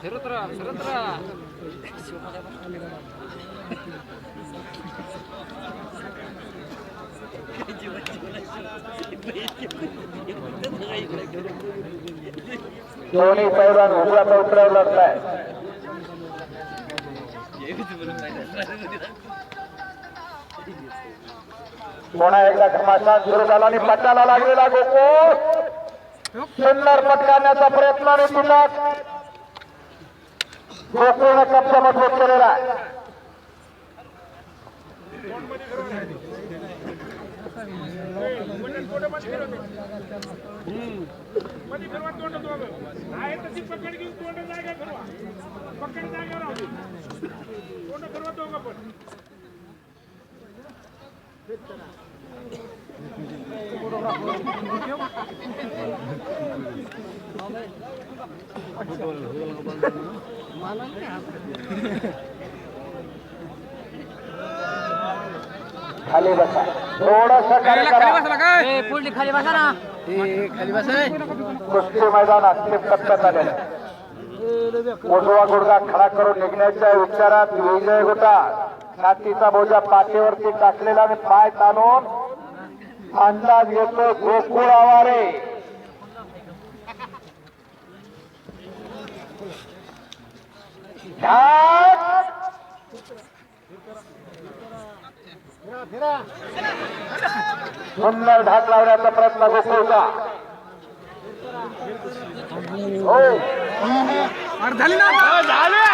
फिरत राहा फिरत राहा दोन्ही पैलवान उजव्याचा उतरावं लागताय पुन्हा एकदा घमासान सुरू झाला आणि पटाला लागलेला गोकुळ. सुंदर पटकावण्याचा प्रयत्न आणि तुला गोकुळनं कप्पा मजबूत केलेला आहे. खाली बसा थोडस खाली करा पुढली खाली बसा ना खाली बसा कुस्ती मैदानात ते टप्प्यात आलेलं आहे. उजवा खडा करून निघण्याच्या विचारात विजय होता. छातीचा बोजा पाठीवरती टाकलेला आणि पाय ताणून अंदाज घेतो गोकुळ आवारे. सुंदर ढाक लावण्याचा प्रयत्न गोकुळचा. हो. झाले.